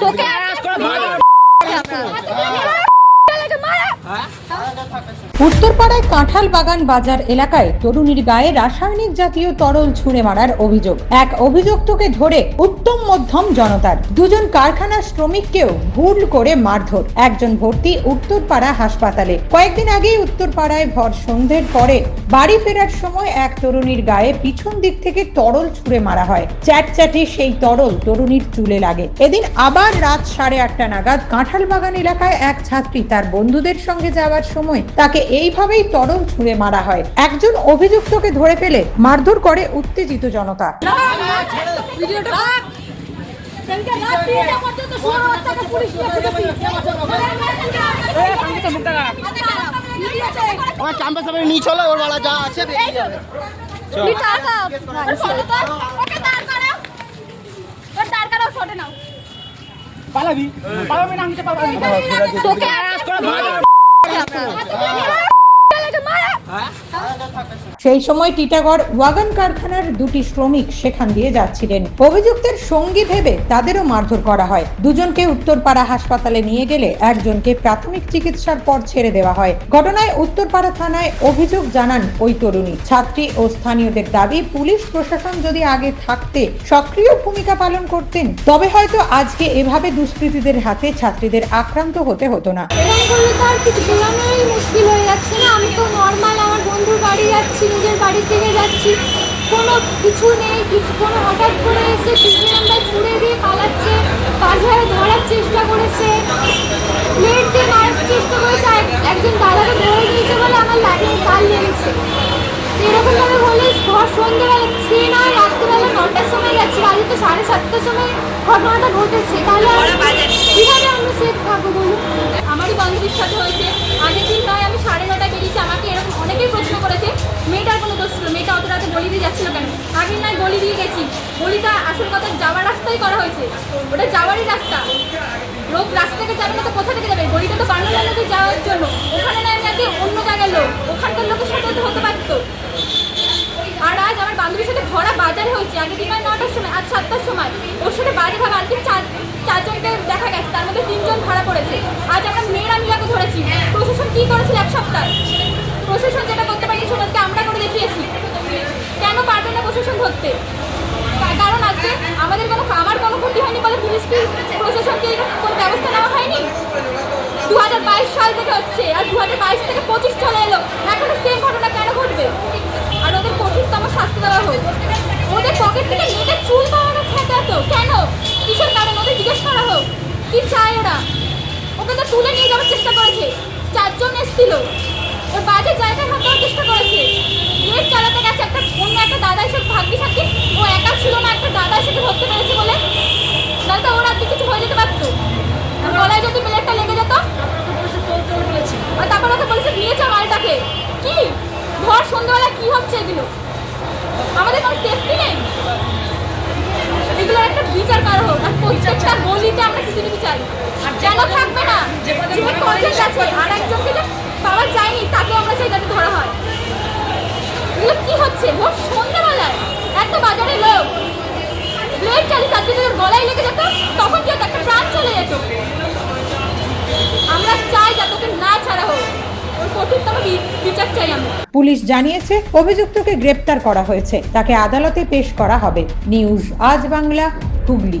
তোকে উত্তরপাড়ায় কাঁঠাল বাগান বাজার এলাকায় তরুণীর গায়ে রাসায়নিক জাতীয় তরল ছুঁড়ে মারার অভিযোগ। এক অভিযুক্তকে ধরে উত্তম মধ্যম জনতার। দুজন কারখানার শ্রমিককেও ভুল করে মারধর। একজন ভর্তি উত্তরপাড়া হাসপাতালে। কয়েকদিন আগেই উত্তরপাড়ায় ভর সন্ধ্যের পরে বাড়ি ফেরার সময় এক তরুণীর গায়ে পিছন দিক থেকে তরল ছুঁড়ে মারা হয়। চ্যাটচ্যাটে সেই তরল তরুণীর চুলে লাগে। এদিন আবার রাত সাড়ে আটটা নাগাদ কাঁঠাল বাগান এলাকায় এক ছাত্রী তার বন্ধুদের সঙ্গে যাওয়ার সময় তাকে এইভাবেই তরল ছুঁড়ে মারা হয়। একজন অভিযুক্তকে ধরে ফেলে মারধর করে উত্তেজিত জনতা। আমার ক্যাম্পাস নিয়ে চলো ওর বেলা যা আছে বেরিয়ে যাবে। তুই টাকা, ওর ফটো কর, ওকে อยากสื่ সেই সময় টিটাগড় ওয়াগন কারখানার দুটি শ্রমিক সেখান দিয়ে যাচ্ছিলেন। অভিযুক্তের সঙ্গী ভেবে তাদেরও মারধর করা হয়। দুজনকে উত্তরপাড়া হাসপাতালে নিয়ে গেলে একজনকে প্রাথমিক চিকিৎসার পর ছেড়ে দেওয়া হয়। ঘটনায় উত্তরপাড়া থানায় অভিযোগ জানান ওই তরুণী। ছাত্রী ও স্থানীয়দের দাবি, পুলিশ প্রশাসন যদি আগে থাকতে সক্রিয় ভূমিকা পালন করতেন, তবে হয়তো আজকে এভাবে দুষ্কৃতীদের হাতে ছাত্রীদের আক্রান্ত হতে হতো না। মুশকিল হয়ে যাচ্ছে না আমি তো নর্মাল আমার বন্ধুর বাড়ি যাচ্ছি নিজের বাড়ি থেকে যাচ্ছি। কোনো কিছু নেই কিছু কোনো হঠাৎ করে এসে নাম্বার ছুড়ে দিয়ে পালাচ্ছে বাজারে ধরার চেষ্টা করেছে। প্লেট দিয়ে মারার চেষ্টা করেছে এক- একজন দাদাকে ধরে নিয়েছে বলে আমার লাগে কাল লেগেছে এরকম ভাবে হলে ঘর সন্ধ্যেবেলা সে না হয় রাত্রিবেলা নটার সময় যাচ্ছে আজকে তো সাড়ে সাতটার সময় ঘটনাটা ঘটেছে। তাহলে কীভাবে আমরা সেফ থাকব বলুন আমারই বান্ধবীর সাথে হয়েছে আগের দিন নয় আমি সাড়ে নটায় বেরিয়েছি আমাকে এরকম অনেকেই প্রশ্ন করেছে মেয়েটার কোনো দোষ ছিল মেয়েটা অত রাতে গলি দিয়ে যাচ্ছিল কেন আগের নয় গলি দিয়ে গেছি। গলিটা আসল কথা, যাওয়ার রাস্তাই করা হয়েছে। ওটা যাওয়ারই রাস্তা। লোক রাস্তা থেকে যাবে না তো কোথা থেকে যাবে? গলিটা তো বানানো নদী যাওয়ার জন্য। ওখানে নয় নাকি অন্য জায়গার লোক। ওখানকার লোকের সাথে হতে পারতো। আর আজ আমার বান্ধবীর সাথে ভরা বাজারে হয়েছে। আগে দিন নটার সময়, আজ সাতটার সময়। ওর সাথে বাজে ভাবে আর কি চার, চারজনকে দেখা গেছে। তার মধ্যে তিনজন ধরা পড়েছে। আজ আমরা মেয়েরা মিলাকে ধরেছি। প্রশাসন কি করেছিল এক সপ্তাহ? প্রশাসন যেটা করতে পারেনি সেটাকে আমরা করে দেখিয়েছি কেন পারবে না প্রশাসন ধরতে কা- কারণ আজকে আমাদের কোনো আমার কোনো ক্ষতি হয়নি বলে পুলিশ কি প্রশাসনকে কোনো ব্যবস্থা নেওয়া হয়নি? দু হাজার বাইশ সাল থেকে হচ্ছে, আর দু হাজার বাইশ থেকে পঁচিশ চলে এলো। এখনও সেম ঘটনা কেন ঘটবে? আর ওদের কঠিনতম শাস্তি দেওয়া হোক। ওদের পকেট থেকে মেয়েদের চুল পাওয়া গেছে এত এত কেন? কিসের কারণ? ওদের জিজ্ঞেস করা হোক। কি চায় ওরা? ওকে তো তুলে নিয়ে যাওয়ার চেষ্টা করেছে। চারজন এসেছিল। বাজে জায়গায় হাত চেষ্টা করেছে গেট চালাতে গেছে একটা অন্য একটা দাদা এসব ভাগ্যি সাক্ষী ও একা ছিল না একটা দাদা এসে ধরতে পেরেছে বলে নাহলে তো ওর আর কিছু হয়ে যেতে পারতো আর গলায় যদি প্লেটটা লেগে যেত আর তারপর ওকে বলেছে নিয়েছে মালটাকে কি ভর সন্ধ্যাবেলা কি হচ্ছে এগুলো আমাদের কোনো সেফটি নেই এগুলো একটা বিচার করা হোক আর প্রত্যেকটা গলিতে আমরা সিসিটিভি চাই আর যেন থাকবে না যে কলেজ আছে আর একজনকে যে পাওয়া যায়নি তাকেও আমরা চাই যাতে ধরা হয় হচ্ছে ভোর সন্ধ্যাবেলায় এত বাজারে লোক ব্লেড চালি গলায় লেগে যেত, তখন একটা প্রাণ চলে যেত? আমরা চাই না ছাড়া হোক। পুলিশ জানিয়েছে, অভিযুক্তকে গ্রেপ্তার করা হয়েছে। তাকে আদালতে পেশ করা হবে। নিউজ আজ বাংলা, হুগলি।